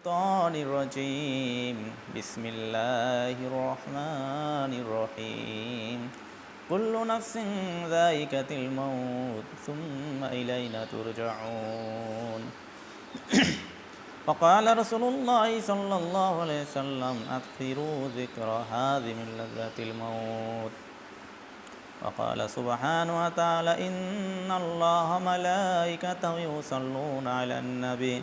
الشيطان الرجيم بسم الله الرحمن الرحيم كل نفس ذائقة الموت ثم إلينا ترجعون وقال رسول الله صلى الله عليه وسلم أكثروا ذكر هذه من لذات الموت وقال سبحانه وتعالى إن الله ملائكته يصلون على النبي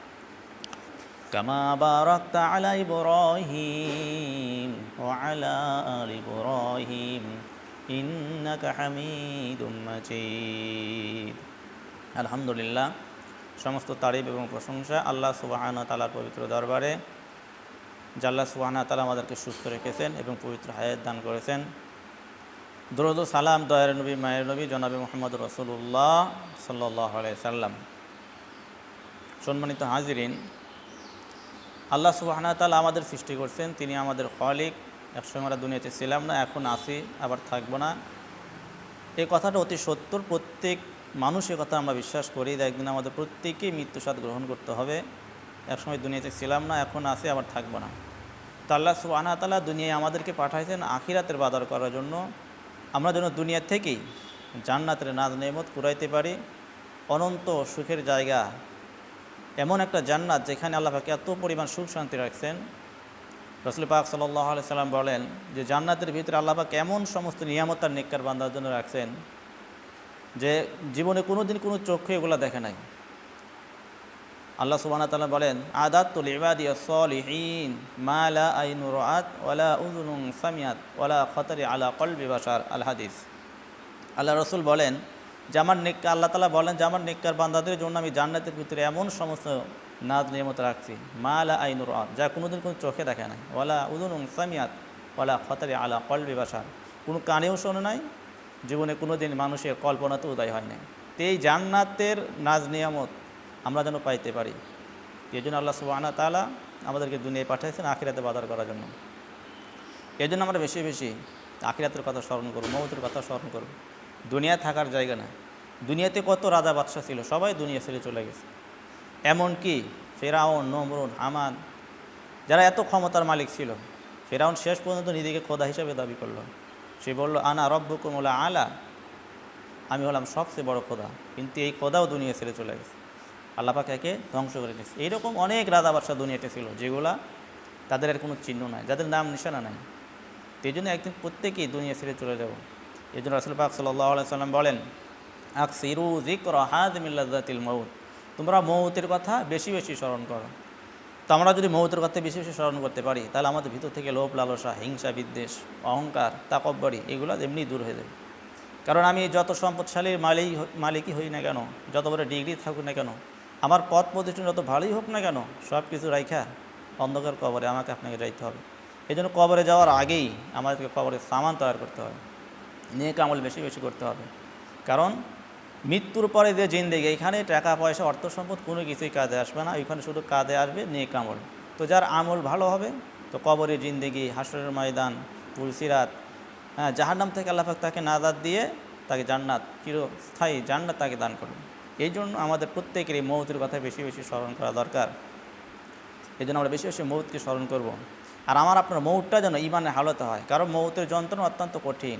كما باركت على إبراهيم وعلى آل إبراهيم إنك حميد مجيد الحمد لله সমস্ত তারিফ এবং প্রশংসা আল্লাহ সুবাহান তালার পবিত্র দরবারে জাল্লা সুবাহানা তালা আমাদেরকে সুস্থ রেখেছেন এবং পবিত্র হায়াত দান করেছেন দরুদ ও সালাম দয়ার নবী মায়ের নবী জনাবি মোহাম্মদ রসুল্লাহ সাল্লাহ সাল্লাম সম্মানিত হাজিরিন আল্লাহ সুবাহানা তালা আমাদের সৃষ্টি করছেন। তিনি আমাদের খলিক। একসময় আমরা দুনিয়াতে ছিলাম না, এখন আসি আবার থাকব না। এই কথাটা অতি সত্তর প্রত্যেক মানুষ এ কথা আমরা বিশ্বাস করি যে একদিন আমাদের প্রত্যেকেই মৃত্যু স্বাদ গ্রহণ করতে হবে। একসময় দুনিয়াতে ছিলাম না, এখন আসি আবার থাকব না। তো আল্লাহ সুবাহানা তালা দুনিয়ায় আমাদেরকে পাঠাইছেন আখিরাতের বাদার করার জন্য। আমরা যেন দুনিয়া থেকেই জান্নাতের নাজ নেমত কুড়াইতে পারি। অনন্ত সুখের জায়গা এমন একটা জান্নাত যেখানে আল্লাহ পাকে এত পরিমাণ সুখ শান্তি রাখছেন। রসুল পাক সাল্লাহ সাল্লাম বলেন যে জান্নাতের ভিতরে আল্লাহ পাক এমন সমস্ত নিয়ামতার নিকার বান্ধার জন্য রাখছেন যে জীবনে কোনো দিন কোনো চক্ষু এগুলো দেখে নাই। আল্লাহ সুবাহ তালা বলেন আদাতুল ইবাদি সলিহীন মালা আইনু রাত ওয়ালা উজুনুং সামিয়াত ওয়ালা খতরি আলা কলবি বাসার আল হাদিস। আল্লাহ রসুল বলেন যে আমার আল্লাহ তালা বলেন যে আমার নিকার বান্দাদের জন্য আমি জান্নাতের ভিতরে এমন সমস্ত নাজ নিয়মত রাখছি। মা আলা আইনুর রাত যা কোনোদিন কোনো চোখে দেখে নাই। ওয়ালা উদুন সামিয়াত, ওয়ালা খতরি আলা কলবি বাসার কোনো কানেও শোনে নাই, জীবনে কোনো দিন মানুষের কল্পনাতে উদয় হয় নাই। তো এই জান্নাতের নাজ নিয়ামত আমরা যেন পাইতে পারি। এই জন্য আল্লাহ সুবাহানা তালা আমাদেরকে দুনিয়ায় পাঠিয়েছেন আখিরাতে বাজার করার জন্য। এই জন্য আমরা বেশি বেশি আখিরাতের কথা স্মরণ করব, মৌতের কথা স্মরণ করব। দুনিয়া থাকার জায়গা না। দুনিয়াতে কত রাজা বাদশাহ ছিল, সবাই দুনিয়া ছেড়ে চলে গেছে। এমনকি ফেরাউন, নমরুন, হামান, যারা এত ক্ষমতার মালিক ছিল, ফেরাউন শেষ পর্যন্ত নিজেকে খোদা হিসাবে দাবি করল। সে বলল, আনা রব্বকুমলা আলা। আমি হলাম সবচেয়ে বড় খোদা, কিন্তু এই খোদাও দুনিয়া ছেড়ে চলে গেছে। আল্লাপাক একে ধ্বংস করে দিয়েছে। এইরকম অনেক রাজা বাদশাহ দুনিয়াতে ছিল, যেগুলা তাদের আর কোনো চিহ্ন নাই, যাদের নাম নিশানা নাই। এই জন্য একদিন প্রত্যেকেই দুনিয়া ছেড়ে চলে যাব। এই জন্য রসুল পাক সাল্লাহ সাল্লাম বলেন আক সিরু জিক্র হাজ মিল্লাতিল মৌত তোমরা মৌতের কথা বেশি বেশি স্মরণ করো। তো আমরা যদি মৌতের কথা বেশি বেশি স্মরণ করতে পারি, তাহলে আমাদের ভিতর থেকে লোভ, লালসা, হিংসা, বিদ্বেষ, অহংকার, তাকব্বরি এগুলো এমনি দূর হয়ে যাবে। কারণ আমি যত সম্পদশালীর মালিক মালিকই হই না কেন, যত বড় ডিগ্রি থাকুক না কেন, আমার পথ প্রতিষ্ঠান যত ভালোই হোক না কেন সব কিছু রাইখা অন্ধকার কবরে আমাকে আপনাকে যাইতে হবে। এই জন্য কবরে যাওয়ার আগেই আমাদেরকে কবরে সামান তৈরি করতে হবে। নিয়ে আমল বেশি বেশি করতে হবে। কারণ, মৃত্যুর পরে যে জিন্দেগি, এখানে টাকা, পয়সা, অর্থ সম্পদ কোনো কিছুই কাজে আসবে না। ওইখানে শুধু কাজে আসবে নিয়ে কামল তো যার আমল ভালো হবে, তো কবরের জিন্দেগি, হাসরের ময়দান পুলসিরাত হ্যাঁ জাহান্নাম থেকে আল্লাহাক তাকে নাজাদ দিয়ে তাকে জান্নাত, চিরস্থায়ী জান্নাত তাকে দান করবে এই জন্য আমাদের প্রত্যেকের এই মৌতের কথা বেশি বেশি স্মরণ করা দরকার। এই জন্য আমরা বেশি বেশি মৌতকে স্মরণ করব। আর আমার আপনার মৌতটা যেন ইমানের হালতে হয়। কারণ মৌতের যন্ত্রণা অত্যন্ত কঠিন।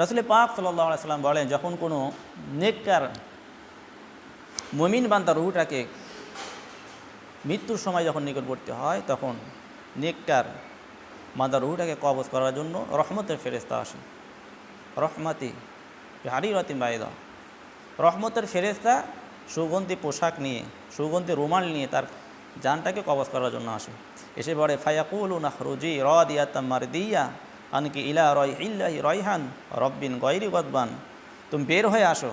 রসুল পাক সাল্লাহ সাল্লাম বলেন, যখন কোনো নেককার মমিন বান্দার রুহটাকে মৃত্যুর সময় যখন নিকটবর্তী হয়, তখন নেককার মাদার রুহটাকে কবজ করার জন্য রহমতের ফেরেস্তা আসে। রহমাতি হারি রতিম বাইদা। রহমতের ফেরেস্তা সুগন্ধি পোশাক নিয়ে, সুগন্ধি রুমাল নিয়ে তার জানটাকে কবজ করার জন্য আসে। এসে বলে ফায়াকুল নাহরুজি র দিয়া তাম্মার দিয়া আনকি ইলা রয় ইল্লাহি রয়হান, রব্বিন গৈরি গদবান। তুমি বের হয়ে আসো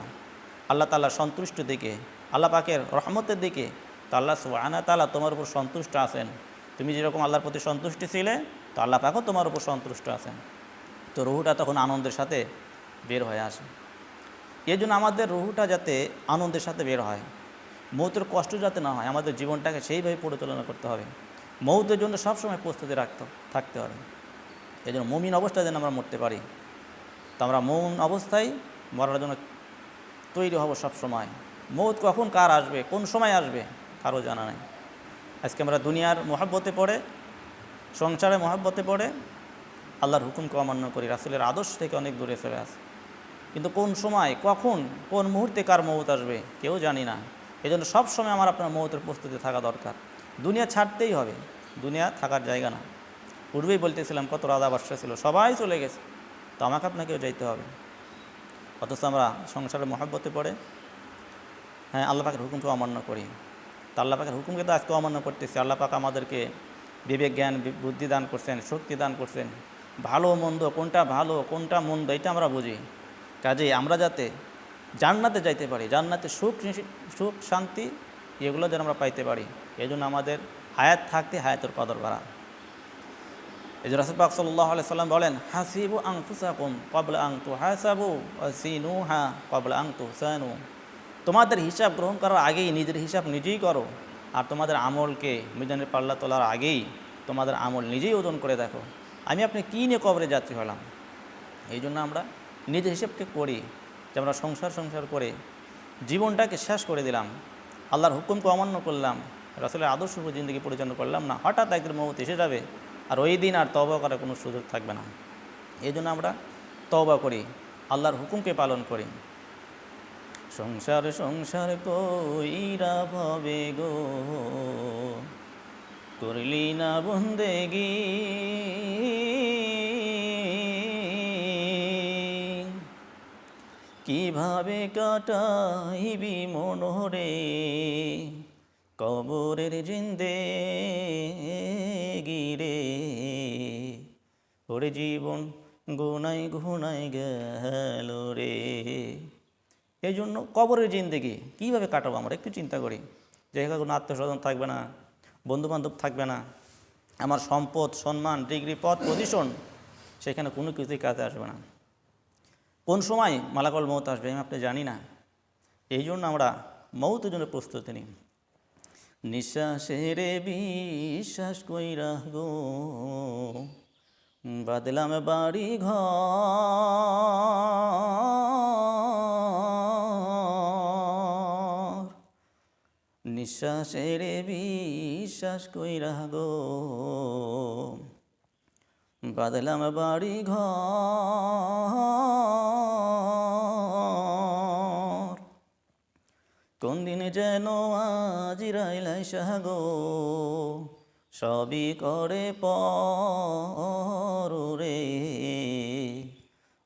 আল্লাহ তাল্লাহ সন্তুষ্ট দিকে, আল্লাহ পাকের রহমতের দিকে। তো আল্লাহ সুবাহানা তালা তোমার উপর সন্তুষ্ট আছেন। তুমি যেরকম আল্লাহর প্রতি সন্তুষ্টি ছিলে, তো আল্লাহ পাকও তোমার উপর সন্তুষ্ট আছেন। তো রুহুটা তখন আনন্দের সাথে বের হয়ে আসে। এই জন্য আমাদের রুহুটা যাতে আনন্দের সাথে বের হয়, মৌতের কষ্ট যাতে না হয়, আমাদের জীবনটাকে সেইভাবে পরিচালনা করতে হবে। মৌতের জন্য সবসময় প্রস্তুতি রাখতে, থাকতে হবে। এই জন্য মমিন অবস্থায় যেন আমরা মরতে পারি। তো আমরা মৌন অবস্থায় মরার জন্য তৈরি হব সব সময় মৌত কখন কার আসবে? কোন সময় আসবে? কারও জানা নেই। আজকে আমরা দুনিয়ার মহাব্বতে পড়ে, সংসারে মহাব্বতে পড়ে, আল্লাহর হুকুমকে অমান্য করি, রাসুলের আদর্শ থেকে অনেক দূরে চলে আসে। কিন্তু কোন সময়, কখন, কোন মুহূর্তে কার মৌত আসবে, কেউ জানি না। এই জন্য সবসময় আমার আপনার মৌতের প্রস্তুতি থাকা দরকার। দুনিয়া ছাড়তেই হবে। দুনিয়া থাকার জায়গা না। পূর্বেই বলতেছিলাম, কত রাধা বাসা ছিল, সবাই চলে গেছে। তো আমাকে আপনাকেও যাইতে হবে। অথচ আমরা সংসারের মহাব্বতে পড়ে। হ্যাঁ আল্লাহ পাকের হুকুমকে অমান্য করি। তা আল্লাহ পাকের হুকুমকে তো আজকে অমান্য করতেছি। আল্লাহ পাক আমাদেরকে বিবেক জ্ঞান বুদ্ধি দান করছেন, শক্তি দান করছেন। ভালো, মন্দ, কোনটা ভালো, কোনটা মন্দ, এটা আমরা বুঝি। কাজেই আমরা যাতে জান্নাতে যাইতে পারি, জান্নাতে সুখ সুখ, শান্তি, এগুলো যেন আমরা পাইতে পারি। এই জন্য আমাদের হায়াত থাকতে হায়াতের কদর করা। এই রাসুল পাক সাল্লাহ সাল্লাম বলেন, হাসিবু আং ফুসাকুম কবল আং তু হাসাবু সিনু হা কবল আং তু সানু তোমাদের হিসাব গ্রহণ করার আগেই নিজের হিসাব নিজেই করো। আর তোমাদের আমলকে মিজানের পাল্লা তোলার আগেই তোমাদের আমল নিজেই ওজন করে দেখো। আমি আপনি কী নিয়ে কবরে যাত্রী হলাম? এই জন্য আমরা নিজের হিসেবকে করি, যে আমরা সংসার সংসার করে জীবনটাকে শেষ করে দিলাম। আল্লাহর হুকুমকে অমান্য করলাম, রাসুলের আদর্শ জিন্দগি পরিচালনা করলাম না। হঠাৎ একদিন মৌত এসে যাবে। আর ওই দিন আর তবা করার কোনো সুযোগ থাকবে না। এই জন্য আমরা তবা করি, আল্লাহর হুকুমকে পালন করি। সংসার সংসার কইরা ভবে গো, করলি না বন্দে বন্দেগি। কীভাবে কাটাইবি মনোরে? কবরের জিন্দে গিরে, ওরে জীবন গুনাই গুনাই গেল রে। এই জন্য কবরের জিন্দেগি কীভাবে কাটাবো আমরা? একটু চিন্তা করি। যেখানে কোনো আত্মস্বজন থাকবে না, বন্ধুবান্ধব থাকবে না, আমার সম্পদ, সম্মান, ডিগ্রি, পদ পজিশন সেখানে কোনো কিছুই কাজে আসবে না। কোন সময় মালাকল মৌত আসবে আমি আপনি জানি না। এই জন্য আমরা মৌতের জন্য প্রস্তুতি নিই। নিঃশ্বাসের বিশ্বাস কইরা গো। বাদলাম বাড়ি ঘর নিঃশ্বাসের বিশ্বাস কইরা গো। বাদলাম বাড়ি ঘর কোন দিনে যেন আজি রাইলাই সাগো সবই করে পরে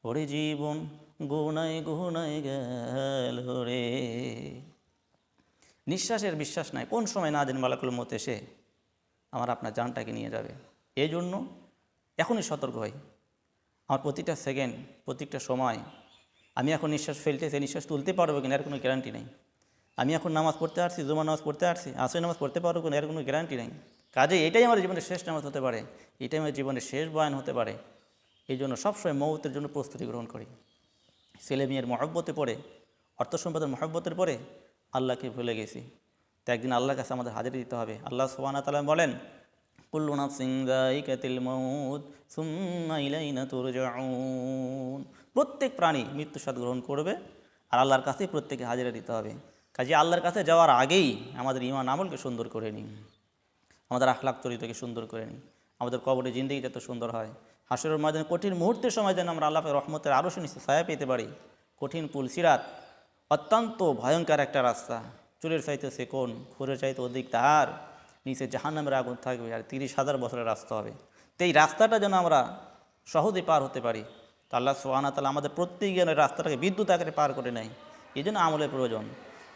ওরে। জীবন গুনাই গুনাই গেল রে নিঃশ্বাসের বিশ্বাস নাই, কোন সময় না দিন মালাকুল মত এসে আমার আপনার জানটাকে নিয়ে যাবে? এই জন্য এখনই সতর্ক হই। আমার প্রতিটা সেকেন্ড প্রত্যেকটা সময় আমি এখন নিঃশ্বাস ফেলতেছি নিঃশ্বাস তুলতে পারব কিনা, এর কোনো গ্যারান্টি নেই। আমি এখন নামাজ পড়তে আসছি জুমা নামাজ পড়তে আসছি আসলে নামাজ পড়তে পারব কোনো এর কোনো গ্যারান্টি নেই। কাজে এটাই আমার জীবনের শেষ নামাজ হতে পারে, এটাই আমার জীবনের শেষ বয়ান হতে পারে। এই জন্য সবসময় মৌতের জন্য প্রস্তুতি গ্রহণ করি। ছেলে মেয়ের মহব্বতে পড়ে, অর্থ সম্পদের মহব্বতের পরে আল্লাহকে ভুলে গেছি। তো একদিন আল্লাহর কাছে আমাদের হাজির দিতে হবে। আল্লাহ সোহানা তালা বলেন, কুল্লু নাফসিন যায়িকাতুল মাউত সুম্মা প্রত্যেক প্রাণী মৃত্যু স্বাদ গ্রহণ করবে আর আল্লাহর কাছেই প্রত্যেকে হাজিরা দিতে হবে। কাজে আল্লাহর কাছে যাওয়ার আগেই আমাদের ইমান আমলকে সুন্দর করে নিই আমাদের আখলাক চরিত্রকে সুন্দর করে নিই আমাদের কবরে জিন্দগি যাতে সুন্দর হয়। হাসরের ময়দানে কঠিন মুহূর্তের সময় যেন আমরা আল্লাহ রহমতের আরও নিচে ছায়া পেতে পারি। কঠিন পুল, সিরাত অত্যন্ত ভয়ঙ্কর একটা রাস্তা। চুলের চাইতে সে কোন খুরের চাইতে অধিক তার। নিচে জাহান্নামের আগুন থাকবে আর তিরিশ হাজার বছরের রাস্তা হবে। তো এই রাস্তাটা যেন আমরা সহজে পার হতে পারি। তো আল্লাহ সোহানা তালা আমাদের প্রত্যেক প্রত্যেকের রাস্তাটাকে বিদ্যুৎ আকারে পার করে নেয়। এই জন্য আমলের প্রয়োজন।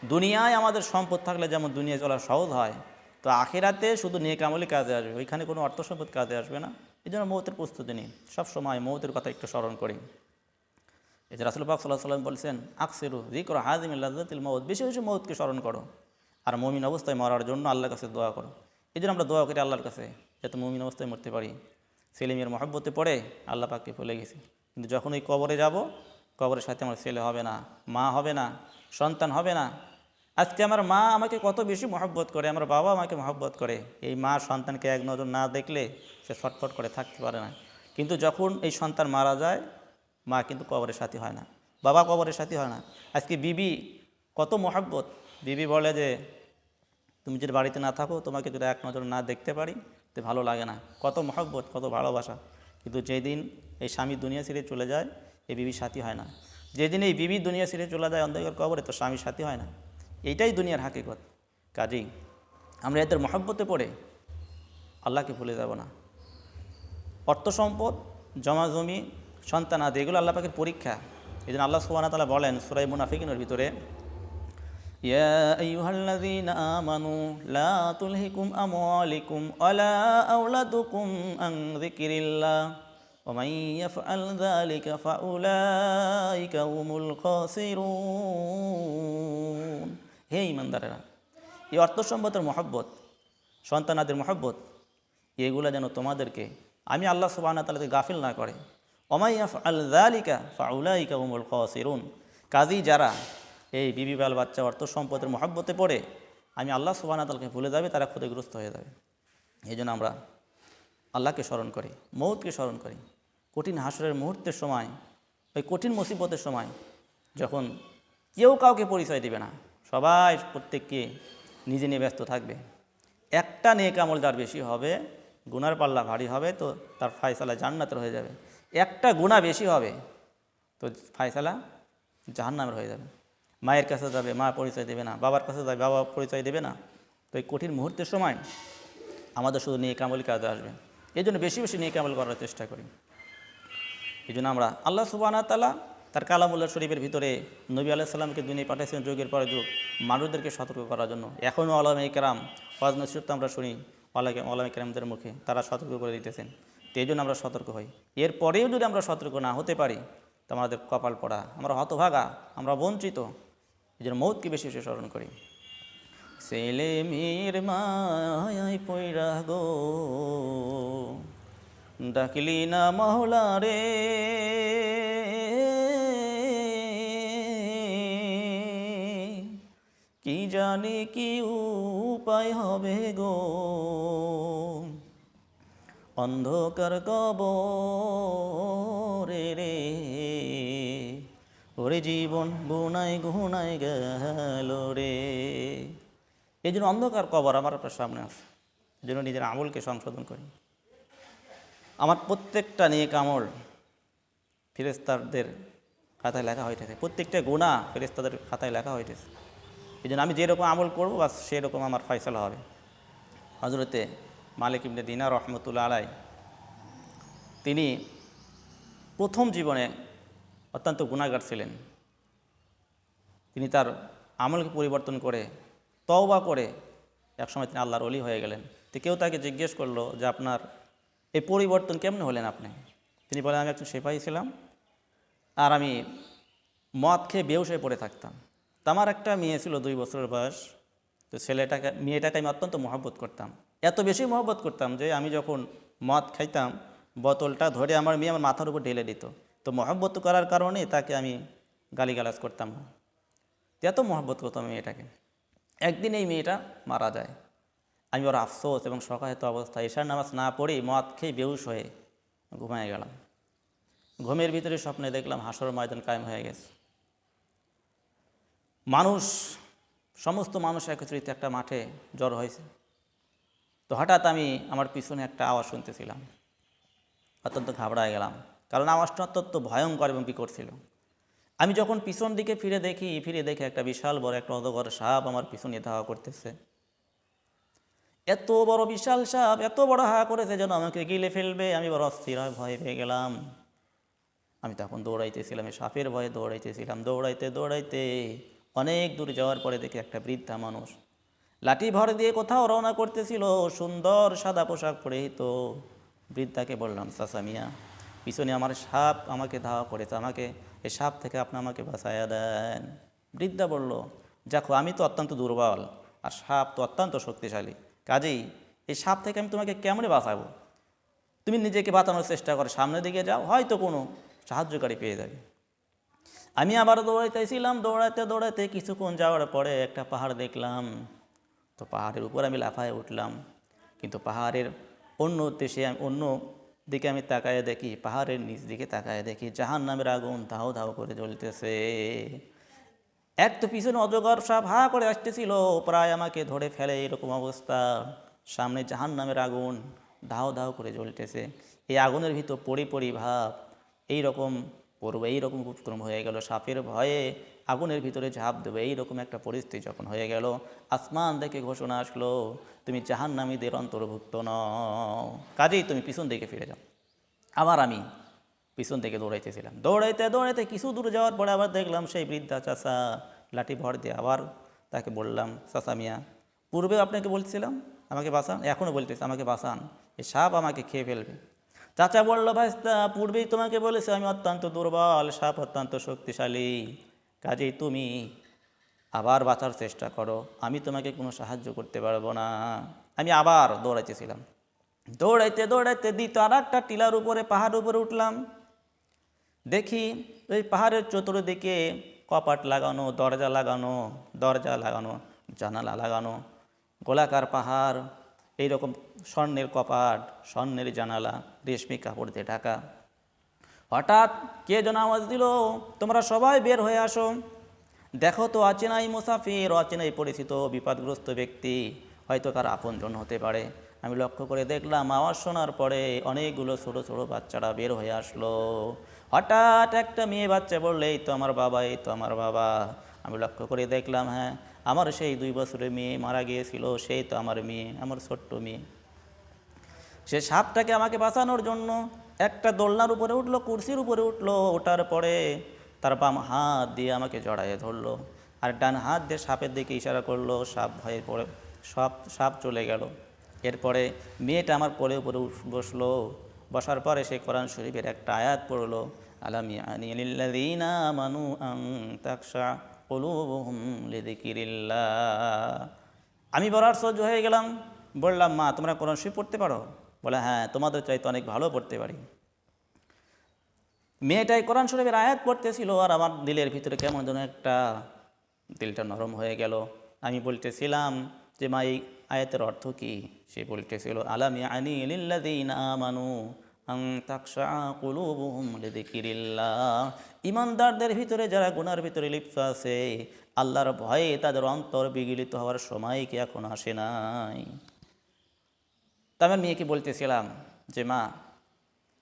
দুনিয়ায় আমাদের সম্পদ থাকলে যেমন দুনিয়ায় চলা সহজ হয়, তো আখেরাতে শুধু নেক আমলই কাজে আসবে, ওইখানে কোনো অর্থ সম্পদ কাজে আসবে না। এই জন্য মৌতের প্রস্তুতি নিই সবসময় মৌতের কথা একটু স্মরণ করি। এই যে রাসুল পাক সাল্লাহ সাল্লাম বলছেন, আকসিরু জিকর হাজিম লাজ্জাতিল মৌত বেশি বেশি মৌতকে স্মরণ করো। আর মমিন অবস্থায় মরার জন্য আল্লাহর কাছে দোয়া করো। এই জন্য আমরা দোয়া করি আল্লাহর কাছে, যাতে মমিন অবস্থায় মরতে পারি। ছেলেমেয়ের মহব্বতে পড়ে আল্লাহ পাককে ভুলে গেছি। কিন্তু যখন ওই কবরে যাব, কবরের সাথে আমার ছেলে হবে না, মা হবে না সন্তান হবে না। আজকে আমার মা আমাকে কত বেশি মহব্বত করে, আমার বাবা আমাকে মহব্বত করে। এই মা সন্তানকে এক নজর না দেখলে সে ছটফট করে থাকতে পারে না। কিন্তু যখন এই সন্তান মারা যায়, মা কিন্তু কবরের সাথী হয় না। বাবা কবরের সাথী হয় না। আজকে বিবি কত মহব্বত। বিবি বলে যে, তুমি যদি বাড়িতে না থাকো, তোমাকে যদি এক নজর না দেখতে পারি, তো ভালো লাগে না। কত মহব্বত, কত ভালোবাসা। কিন্তু যেদিন এই স্বামী দুনিয়া ছেড়ে চলে যায়, এই বিবি সাথী হয় না। যেদিন এই বিবি দুনিয়া ছেড়ে চলে যায় অন্ধকার কবরে তো স্বামী সাথী হয় না এইটাই দুনিয়ার হাকিকত কাজেই আমরা এদের মহব্বতে পড়ে আল্লাহকে ভুলে যাব না অর্থ সম্পদ জমা জমি সন্তান আদি এগুলো আল্লাহ পাকের পরীক্ষা এই জন্য আল্লাহ সুবাহ তালা বলেন সুরাই মুনাফিকিনের ভিতরে يا أيها الذين آمنوا لا تلهكم أموالكم ولا أولادكم عن ذكر الله ومن يفعل ذلك فأولئك هم الخاسرون হে ইমানদারেরা এই অর্থ সম্পদের মহব্বত সন্তানাদের মহব্বত এগুলো যেন তোমাদেরকে আমি আল্লাহ সুবাহ তালাকে গাফিল না করে অমাইয়াফ আল দালিকা ফাউলাইকা উমুল খসিরুন কাজী যারা এই বিবি বাল বাচ্চা অর্থ সম্পদের মহব্বতে পড়ে আমি আল্লাহ সুবাহ তালাকে ভুলে যাবে তারা ক্ষতিগ্রস্ত হয়ে যাবে এই জন্য আমরা আল্লাহকে স্মরণ করি মৌতকে স্মরণ করি কঠিন হাসরের মুহূর্তের সময়, ওই কঠিন মুসিবতের সময় যখন কেউ কাউকে পরিচয় দেবে না, সবাই প্রত্যেককে নিজে নিয়ে ব্যস্ত থাকবে। একটা নেক আমল যার বেশি হবে, গুনার পাল্লা ভারী হবে, তো তার ফায়সালা জান্নাতের হয়ে যাবে। একটা গুণা বেশি হবে, তো ফায়সালা জাহান্নামের হয়ে যাবে। মায়ের কাছে যাবে, মা পরিচয় দেবে না, বাবার কাছে যাবে, বাবা পরিচয় দেবে না। তো এই কঠিন মুহূর্তের সময় আমাদের শুধু নিয়ে কামল কাজে আসবে। এই জন্য বেশি বেশি নিয়ে কামল করার চেষ্টা করি। এই জন্য আমরা আল্লাহ সুবানা তালা তার কালামুল্লাহ শরীফের ভিতরে নবী আলাহ সাল্লামকে দুনিয়া পাঠিয়েছেন যুগের পরে যুগ মানুষদেরকে সতর্ক করার জন্য। এখনও আলম ইকরাম ওয়াজ তো আমরা শুনি আলাম আলম ইকরামদের মুখে তারা সতর্ক করে দিতেছেন। তো এই জন্য আমরা সতর্ক হই। এরপরেও যদি আমরা সতর্ক না হতে পারি, তো আমাদের কপাল পড়া, আমরা হতভাগা, আমরা বঞ্চিত। এই জন্য মৌতকে বেশি বেশি স্মরণ করি। ছেলে মেয়ের মায় পৈরা গো। ডাকলি না মহলা রে। কি জানি কি উপায় হবে গো। অন্ধকার কবরে রে। ওরে জীবন গুনায় গুনায় গেল রে। এই জন্য অন্ধকার কবর আমার আপনার সামনে আছে। এই জন্য নিজের আমলকে সংশোধন করি। আমার প্রত্যেকটা নেক আমল ফেরেস্তাদের খাতায় লেখা হইতেছে প্রত্যেকটা গুণা ফেরেস্তাদের খাতায় লেখা হইতেছে এই জন্য আমি যেরকম আমল করব, বাস সেরকম আমার ফয়সলা হবে। হজরতে মালিক ইবনে দিনা রহমতুল্লা আলাই তিনি প্রথম জীবনে অত্যন্ত গুণাগার ছিলেন। তিনি তার আমলকে পরিবর্তন করে, তওবা করে একসময় তিনি আল্লাহর অলি হয়ে গেলেন। তো কেউ তাকে জিজ্ঞেস করল যে, আপনার এই পরিবর্তন কেমন হলেন আপনি? তিনি বলেন, আমি একজন সেপাহী ছিলাম আর আমি মদ খেয়ে বেউস হয়ে পড়ে থাকতাম। তো আমার একটা মেয়ে ছিল দুই বছরের বয়স। তো ছেলেটাকে, মেয়েটাকে আমি অত্যন্ত মহব্বত করতাম। এত বেশি মহব্বত করতাম যে আমি যখন মদ খাইতাম, বোতলটা ধরে আমার মেয়ে আমার মাথার উপর ঢেলে দিত। তো মহব্বত করার কারণে তাকে আমি গালিগালাজ করতাম। না এত মহব্বত করতাম মেয়েটাকে। একদিন এই মেয়েটা মারা যায়। আমি ওর আফসোস এবং সকাহিত অবস্থা ঈশার নামাজ না পড়েই মদ খেয়ে বেউস হয়ে ঘুমায় গেলাম। ঘুমের ভিতরে স্বপ্নে দেখলাম হাসর ময়দান কায়েম হয়ে গেছে। মানুষ, সমস্ত মানুষ একত্রিত একটা মাঠে জ্বর হয়েছে। তো হঠাৎ আমি আমার পিছনে একটা আওয়াজ শুনতেছিলাম। অত্যন্ত ঘাবড়ায় গেলাম। কারণ আওয়াজটা অত্যন্ত ভয়ঙ্কর এবং বিকট ছিল। আমি যখন পিছন দিকে ফিরে দেখি, ফিরে দেখে একটা বিশাল বড় একটা অজগর সাপ আমার পিছনে ধাওয়া করতেছে। এত বড় বিশাল সাপ, এত বড় হা করেছে যেন আমাকে গিলে ফেলবে। আমি বড় অস্থির ভয় পেয়ে গেলাম। আমি তখন দৌড়াইতেছিলাম, এই সাপের ভয়ে দৌড়াইতেছিলাম, দৌড়াইতে দৌড়াইতে অনেক দূর যাওয়ার পরে দেখি একটা বৃদ্ধা মানুষ। লাঠি ভর দিয়ে কোথাও রওনা করতেছিল, সুন্দর সাদা পোশাক পরে তো বৃদ্ধাকে বললাম, চাচা মিয়া, পিছনে আমার সাপ আমাকে ধাওয়া করেছে, আমাকে, এই সাপ থেকে আপনি আমাকে বাঁচাইয়া দেন। বৃদ্ধা বলল, দেখো, আমি তো অত্যন্ত দুর্বল, আর সাপ তো অত্যন্ত শক্তিশালী। কাজেই এই সাপ থেকে আমি তোমাকে কেমনে বাঁচাবো? তুমি নিজেকে বাঁচানোর চেষ্টা করো, সামনের দিকে যাও, হয়তো কোনো সাহায্যকারী পেয়ে যাবে। আমি আবার দৌড়াইতেছিলাম, দৌড়াইতে দৌড়াইতে কিছুক্ষণ যাওয়ার পরে একটা পাহাড় দেখলাম। তো পাহাড়ের উপর আমি লাফায় উঠলাম, কিন্তু পাহাড়ের অন্য দেশে অন্য দিকে আমি তাকায় দেখি, পাহাড়ের নিচ দিকে তাকায় দেখি জাহান নামের আগুন ধাও ধাও করে জ্বলতেছে। এক তো পিছনে অজগর সাপ হা করে আসতেছিল, প্রায় আমাকে ধরে ফেলে এরকম অবস্থা। সামনে জাহান নামের আগুন, ধাও ধাও করে জ্বলতেছে। এই আগুনের ভিতর পড়ি পড়ি ভাব এই রকম পড়ব, এইরকম উপক্রম হয়ে গেল। সাপের ভয়ে আগুনের ভিতরে ঝাঁপ দেবে, এইরকম একটা পরিস্থিতি যখন হয়ে গেল, আসমান থেকে ঘোষণা আসলো, তুমি জাহান নামীদের অন্তর্ভুক্ত নও। কাজেই তুমি পিছন দিকে ফিরে যাও। আবার আমি পিছন থেকে দৌড়াইতেছিলাম। দৌড়াইতে দৌড়াইতে কিছু দূর যাওয়ার পরে আবার দেখলাম সেই বৃদ্ধা চাষা লাঠি ভর দিয়ে আবার তাকে বললাম চাষা মিয়া পূর্বে আপনাকে বলছিলাম, আমাকে বাঁচান, এখনও বলতেছে, আমাকে বাঁচান, এই সাপ আমাকে খেয়ে ফেলবে। চাচা বলল ভাইস্তা পূর্বেই তোমাকে বলেছে, আমি অত্যন্ত দুর্বল, সাপ অত্যন্ত শক্তিশালী, কাজেই তুমি আবার বাঁচার চেষ্টা করো, আমি তোমাকে কোনো সাহায্য করতে পারব না। আমি আবার দৌড়াইতেছিলাম। দৌড়াইতে দৌড়াইতে দ্বিতীয় আর একটা টিলার উপরে পাহাড় উপরে উঠলাম। দেখি ওই পাহাড়ের চতুর্দিকে কপাট লাগানো, দরজা লাগানো দরজা লাগানো, জানালা লাগানো, গোলাকার পাহাড়, এইরকম স্বর্ণের কপাট, স্বর্ণের জানালা, রেশমি কাপড় দিয়ে ঢাকা। হঠাৎ কে যেন আওয়াজ দিল, তোমরা সবাই বের হয়ে আসো। দেখো তো অচেনাই মুসাফির, অচেনাই পরিচিত, বিপদগ্রস্ত ব্যক্তি। হয়তো তার আপনজন হতে পারে। আমি লক্ষ্য করে দেখলাম, আওয়াজ শোনার পরে অনেকগুলো ছোটো ছোটো বাচ্চারা বের হয়ে আসলো। হঠাৎ একটা মেয়ে বাচ্চা বললে, এই তো আমার বাবা, এই তো আমার বাবা। আমি লক্ষ্য করে দেখলাম হ্যাঁ আমার সেই দুই বছরের মেয়ে মারা গিয়েছিল, সেই তো আমার মেয়ে, আমার ছোট্ট মেয়ে। সে সাপটাকে আমাকে বাঁচানোর জন্য একটা দোলনার উপরে উঠল, কুর্সির উপরে উঠল, ওঠার পরে তার বাম হাত দিয়ে আমাকে জড়াইয়ে ধরলো আর ডান হাত দিয়ে সাপের দিকে ইশারা করল, সাপ ভয়ে পড়ে সব সাপ চলে গেল। এরপরে মেয়েটা আমার কোলে উপরে বসল। বসার পরে সে কোরআন শরীফের একটা আয়াত পড়ল, আলামি আনিলিল্লাযীনা আমানু আন তাকশা কুলুবুহুম লিযিকরিল্লাহ। আমি বড় আশ্চর্য হয়ে গেলাম, বললাম, মা, তোমরা কোরআন শরীফ পড়তে পারো? বলে হ্যাঁ তোমাদের চাইতে অনেক ভালো পড়তে পারি। মেয়েটাই কোরআন শরীফের আয়াত পড়তেছিল, আর আমার দিলের ভিতরে কেমন যেন একটা দিলটা নরম হয়ে গেল। আমি বলতেছিলাম যে, মা, এই আয়াতের অর্থ কি? সে বলতেছিল, আলামি আনি লিল্লাদিন আমানু ইমানদারদের ভিতরে যারা গুনার ভিতরে লিপ্ত আছে, আল্লাহর ভয়ে তাদের অন্তর বিগলিত হওয়ার সময় কি এখন আসে নাই? তা মেয়েকে বলতেছিলাম যে, মা,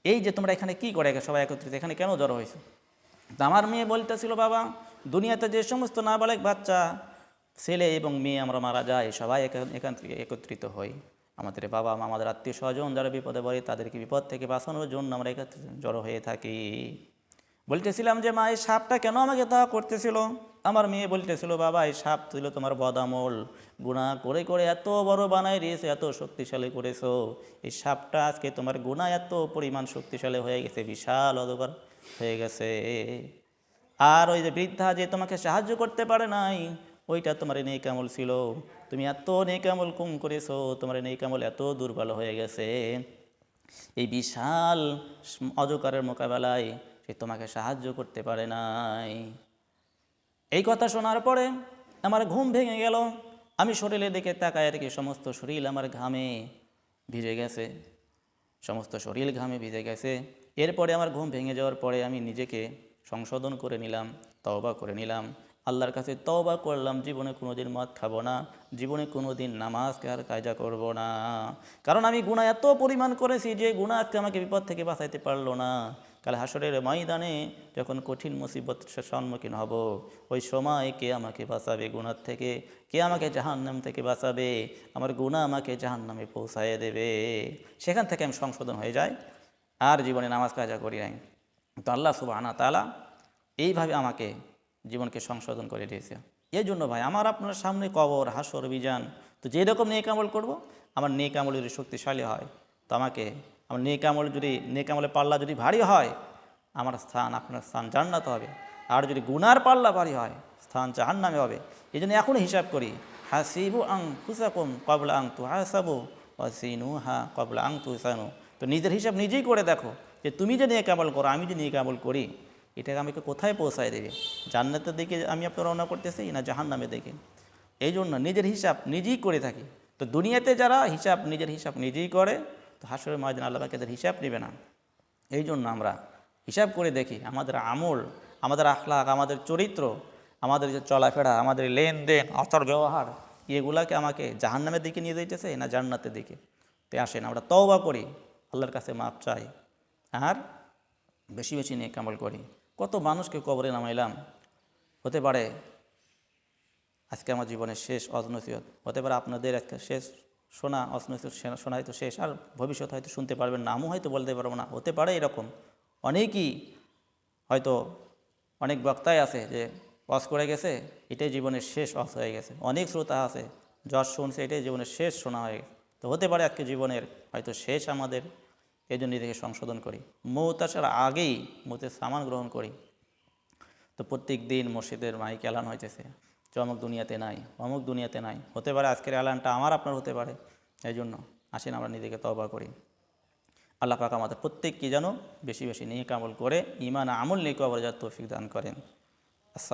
এই যে তোমরা এখানে কি করে সবাই একত্রিত? এখানে কেন জড়ো হয়েছে? আমার মেয়ে বলতেছিল, বাবা, দুনিয়াতে যে সমস্ত নাবালেক বাচ্চা ছেলে এবং মেয়ে আমরা মারা যায়, সবাই এখান থেকে একত্রিত হই। আমাদের বাবা, মা, আমাদের আত্মীয় স্বজন যারা বিপদে পড়ে, তাদেরকে বিপদ থেকে বাঁচানোর জন্য আমরা একত্রিত, জড়ো হয়ে থাকি। বলতেছিলাম যে, মা, এই সাপটা কেন আমাকে তা করতেছিল? আমার মেয়ে বলতেছিল, বাবা, এই সাপ ছিল তোমার বদামল। গুণা করে করে এত বড় বানাই দিয়েছে, এত শক্তিশালী করেছ। এই সাপটা আজকে তোমার গুণা এত পরিমাণ শক্তিশালী হয়ে গেছে, বিশাল অধকার হয়ে গেছে। আর ওই যে বৃদ্ধা যে তোমাকে সাহায্য করতে পারে নাই ওইটা তোমার নেকামল ছিল। তুমি এত নেই কামল কুম করেছ, তোমার নেই কামল এত দুর্বল হয়ে গেছে। এই বিশাল অজকারের মোকাবেলায় সে তোমাকে সাহায্য করতে পারে নাই। এই কথা শোনার পরে আমার ঘুম ভেঙে গেল। আমি শরীরের দিকে তাকায় দেখি সমস্ত শরীর আমার ঘামে ভিজে গেছে। সমস্ত শরীর ঘামে ভিজে গেছে। এরপরে আমার ঘুম ভেঙে যাওয়ার পরে আমি নিজেকে সংশোধন করে নিলাম, তওবা করে নিলাম। আল্লাহর কাছে তওবা করলাম, জীবনে কোনো দিন মদ খাব না, জীবনে কোনো দিন নামাজকে আর কায়দা করব না। কারণ আমি গুণা এত পরিমাণ করেছি যে গুণা আজকে আমাকে বিপদ থেকে বাঁচাইতে পারল না। কাল হাসরের ময়দানে যখন কঠিন মুসিবত সম্মুখীন হব, ওই সময় কে আমাকে বাঁচাবে গুণার থেকে? কে আমাকে জাহান্নাম থেকে বাঁচাবে? আমার গুণা আমাকে জাহান্নামে পৌঁছায় দেবে। সেখান থেকে আমি সংশোধন হয়ে যাই, আর জীবনে নামাজ কাজা করি নাই। তো আল্লাহ সুবাহ তালা এইভাবে আমাকে জীবনকে সংশোধন করে দিয়েছে। এই জন্য ভাই, আমার আপনার সামনে কবর, হাসর বিজান তো যেরকম নেক আমল করব, আমার নেক আমল যদি শক্তিশালী হয়, তো আমাকে, আমার নেক আমল যদি, নেক আমলের পাল্লা যদি ভারী হয়, আমার স্থান, আপনার স্থান জান্নাত হবে। আর যদি গুনার পাল্লা ভারী হয়, স্থান জাহান্নামে হবে। এই জন্য এখনই হিসাব করি, হাসিবু আং হুসাকুম কবলা আং তু হাসাবু ওয়াসিনু হা কবলা আং তু হুসানু তো নিজের হিসাব নিজেই করে দেখো যে তুমি যে নেক কামল করো, আমি যে নেক কামল করি। এটাকে আমাকে কোথায় পৌঁছায় দেবে? জান্নাতের দিকে আমি আপনার রওনা করতেছি না জাহান্নামের দিকে? এই জন্য নিজের হিসাব নিজেই করে থাকি। তো দুনিয়াতে যারা হিসাব নিজের হিসাব নিজেই করে, তো হাসরের ময়দান আল্লাহ পাক এদের হিসাব নেবে না। এই জন্য আমরা হিসাব করে দেখি আমাদের আমল, আমাদের আখলাক আমাদের চরিত্র, আমাদের যে চলাফেরা, আমাদের লেনদেন, আচার ব্যবহার, এগুলাকে আমাকে জাহান্নামের দিকে নিয়ে যাইতেছে না জান্নাতের দিকে? তো আসেন, আমরা তওবা করি, আল্লাহর কাছে মাপ চাই, আর বেশি বেশি নিয়ে কামল করি। কত মানুষকে কবরে নামাইলাম? হতে পারে আজকে আমার জীবনের শেষ অজনসিয়ত, হতে পারে আপনাদের আজকে শেষ শোনা অজনসিয়ত শোনা হয়তো শেষ, আর ভবিষ্যৎ হয়তো শুনতে পারবেন, নামও হয়তো বলতে পারব না, হতে পারে এরকম। অনেকই হয়তো অনেক বক্তাই আছে যে অস করে গেছে, এটাই জীবনের শেষ অস হয়ে গেছে। অনেক শ্রোতা আছে, যশ শুনছে, এটাই জীবনের শেষ শোনা হয়ে গেছে। তো হতে পারে আজকে জীবনের হয়তো শেষ আমাদের এই জন্য নিজেকে সংশোধন করি। মৌত আসার আগেই মৌতের সামান গ্রহণ করি। তো প্রত্যেক দিন মসজিদের মাইক এলান হইতেছে, যে অমুক দুনিয়াতে নাই, অমুক দুনিয়াতে নাই। হতে পারে আজকের এলানটা আমার আপনার হতে পারে, এই জন্য আসেন আমরা নিজেকে তবা করি। আল্লাহ পাক আমাদের প্রত্যেককে যেন বেশি বেশি নিয়ে কামল করে ইমান আমল নিয়ে কবর যার তৌফিক দান করেন।